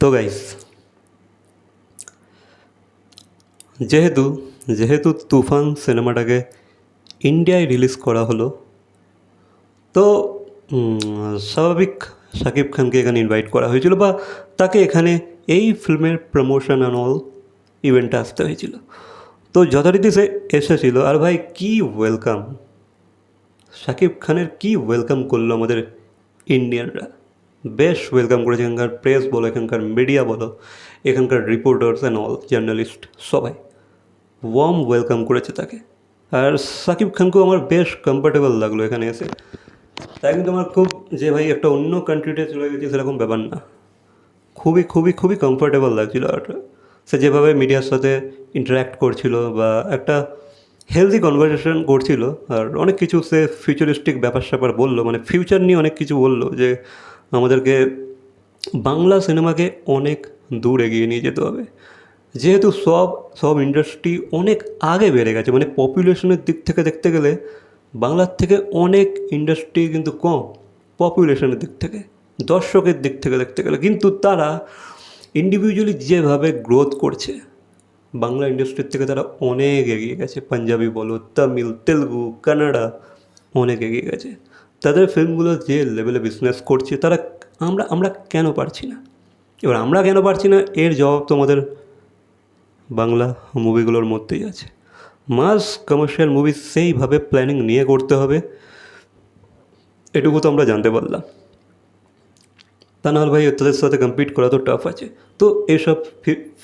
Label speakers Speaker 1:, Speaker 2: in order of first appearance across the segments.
Speaker 1: তো গাইস যেহেতু যেহেতু তুফান সিনেমাটাকে ইন্ডিয়ায় রিলিজ করা হলো, তো স্বাভাবিক শাকিব খানকে এখানে ইনভাইট করা হয়েছিল বা তাকে এখানে এই ফিল্মের প্রমোশন অ্যান্ড অল ইভেন্টে আসতে হয়েছিল। তো যথারীতি সে এসেছিল। আর ভাই, কি ওয়েলকাম শাকিব খানের কি ওয়েলকাম করল আমাদের ইন্ডিয়ানরা বেশ ওয়েলকাম করেছে এখানকার প্রেস বলো, এখানকার মিডিয়া বলো, এখানকার রিপোর্টার্স অ্যান্ড অল জার্নালিস্ট সবাই। ওয়ার্ম ওয়েলকাম করেছে তাকে। আর সাকিব খানকেও আমার বেশ কমফোর্টেবল লাগল এখানে এসে। তাই কিন্তু আমার খুব যে ভাই একটা অন্য কান্ট্রিতে চলে গেছি সেরকম ব্যাপার না। খুবই খুবই খুবই কমফোর্টেবল লাগছিল আর সে যেভাবে মিডিয়ার সাথে ইন্টারাক্ট করছিল বা একটা হেলদি কনভারসেশন করছিল। আর অনেক কিছু সে ফিউচারিস্টিক ব্যাপার স্যাপার বলল মানে ফিউচার নিয়ে অনেক কিছু বলল যে আমাদেরকে বাংলা সিনেমাকে অনেক দূর এগিয়ে নিয়ে যেতে হবে। যেহেতু সব সব ইন্ডাস্ট্রি অনেক আগে বেড়ে গেছে মানে পপুলেশনের দিক থেকে দেখতে গেলে বাংলার থেকে অনেক ইন্ডাস্ট্রি কিন্তু কম পপুলেশনের দিক থেকে, দর্শকের দিক থেকে দেখতে গেলে। কিন্তু তারা ইন্ডিভিজুয়ালি যেভাবে গ্রোথ করছে, বাংলা ইন্ডাস্ট্রির থেকে তারা অনেক এগিয়ে গেছে। পাঞ্জাবি বলো, তামিল, তেলুগু, কানাডা অনেক এগিয়ে গেছে। তাদের ফিল্মগুলো যে লেভেলে বিজনেস করছে, তারা আমরা আমরা কেন পারছি না? এবার আমরা কেন পারছি না, এর জবাব তোমাদের বাংলা মুভিগুলোর মধ্যেই আছে। মাস কমার্শিয়াল মুভি সেইভাবে প্ল্যানিং নিয়ে করতে হবে, এটুকু তো আমরা জানতে পারলাম। তা নাহলে ভাই, তাদের সাথে কম্পিট করা তো টাফ আছে। তো এসব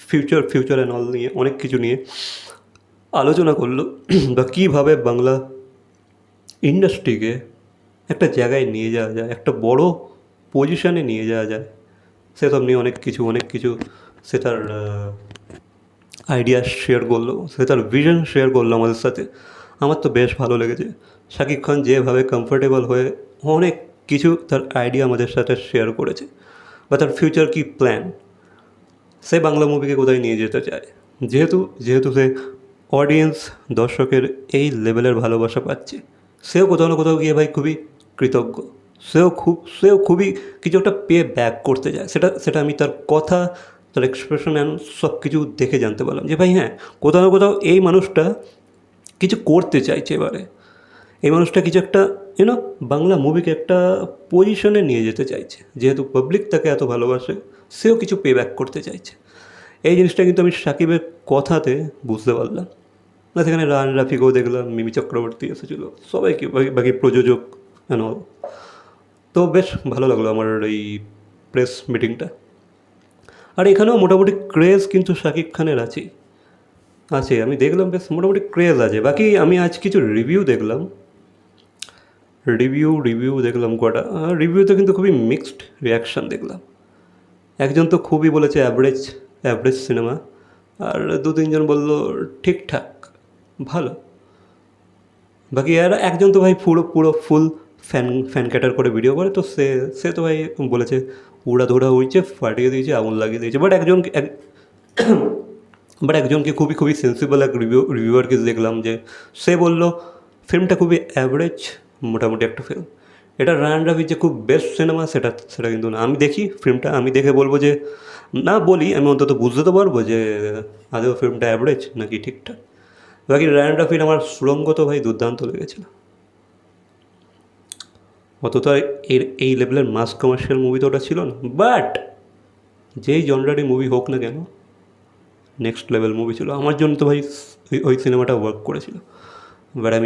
Speaker 1: ফিউচার ফিউচার অ্যান্ড অল নিয়ে, অনেক কিছু নিয়ে আলোচনা করল। বা কীভাবে বাংলা ইন্ডাস্ট্রিকে একটা জায়গায় নিয়ে যাওয়া যায়, একটা বড় পজিশনে নিয়ে যাওয়া যায়। সেসব নিয়ে অনেক কিছু অনেক কিছু সে তার আইডিয়া শেয়ার করল, সে তার ভিশন শেয়ার করল আমাদের সাথে। আমার তো বেশ ভালো লেগেছে। শাকিব খান যেভাবে কমফোর্টেবল হয়ে অনেক কিছু তার আইডিয়া আমাদের সাথে শেয়ার করেছে। বা তার ফিউচার কি প্ল্যান সে বাংলা মুভিকে কোথায় নিয়ে যেতে চায়? যেহেতু যেহেতু সে অডিয়েন্স দর্শকের এই লেভেলের ভালোবাসা পাচ্ছে। সেও কোথাও না কোথাও গিয়ে ভাই খুবই কৃতজ্ঞ। সেও খুব, সেও খুবই কিছু একটা পে ব্যাক করতে যায়। সেটা সেটা আমি তার কথা, তার এক্সপ্রেশন অ্যান্ড সব কিছু দেখে জানতে পারলাম যে, ভাই হ্যাঁ কোথাও না কোথাও এই মানুষটা কিছু করতে চাইছে এবারে। এই মানুষটা কিছু একটা ইউনো বাংলা মুভিকে একটা পজিশনে নিয়ে যেতে চাইছে। যেহেতু পাবলিক তাকে এত ভালোবাসে, সেও কিছু পে ব্যাক করতে চাইছে। এই জিনিসটা কিন্তু আমি সাকিবের কথাতে বুঝতে পারলাম। না, সেখানে রান, রাফিকেও দেখলাম, মিমি চক্রবর্তী এসেছিল, সবাইকে, বাকি বাকি প্রযোজক অ্যান্ড অল তো বেশ ভালো লাগল আমার এই প্রেস মিটিংটা আর এখানেও মোটামুটি ক্রেজ কিন্তু শাকিব খানের আছেই। আছে, আমি দেখলাম বেশ মোটামুটি ক্রেজ আছে। বাকি আমি আজ কিছু রিভিউ দেখলাম। রিভিউ রিভিউ দেখলাম কটা। রিভিউতে কিন্তু খুবই মিক্সড রিয়াকশান দেখলাম। একজন তো খুবই বলেছে অ্যাভারেজ অ্যাভারেজ সিনেমা আর দু তিনজন বলল ঠিকঠাক, ভালো। বাকি আর একজন তো ভাই পুরো পুরো ফুল ফ্যান ফ্যান ক্যাটার করে ভিডিও করে, তো সে সে তো ভাই বলেছে, উড়া ধরা উড়ছে, ফাটিয়ে দিয়েছে, আগুন লাগিয়ে দিয়েছে। বাট একজন এক বাট একজনকে খুবই খুবই সেন্সিবল এক রিভিউ রিভিউয়ারকে দেখলাম যে, সে বলল ফিল্মটা খুবই অ্যাভারেজ মোটামুটি একটা ফিল্ম এটা রান রাভির যে খুব বেস্ট সিনেমা সেটা সেটা কিন্তু না। আমি দেখি ফিল্মটা আমি দেখে বলব যে, না বলি, আমি অন্তত বুঝতে তো পারব যে, আদৌ ফিল্মটা অ্যাভারেজ নাকি ঠিকঠাক। বাকি রায়ন রাফির আমার সুরঙ্গ তো ভাই দুর্দান্ত লেগেছিল। অত তো এর এই লেভেলের মাস কমার্শিয়াল মুভি তো ওটা ছিল না। বাট যেই জনরারি মুভি হোক না কেন নেক্সট লেভেল মুভি ছিল। আমার জন্য তো ভাই ওই- ওই সিনেমাটা ওয়ার্ক করেছিল। বাট আমি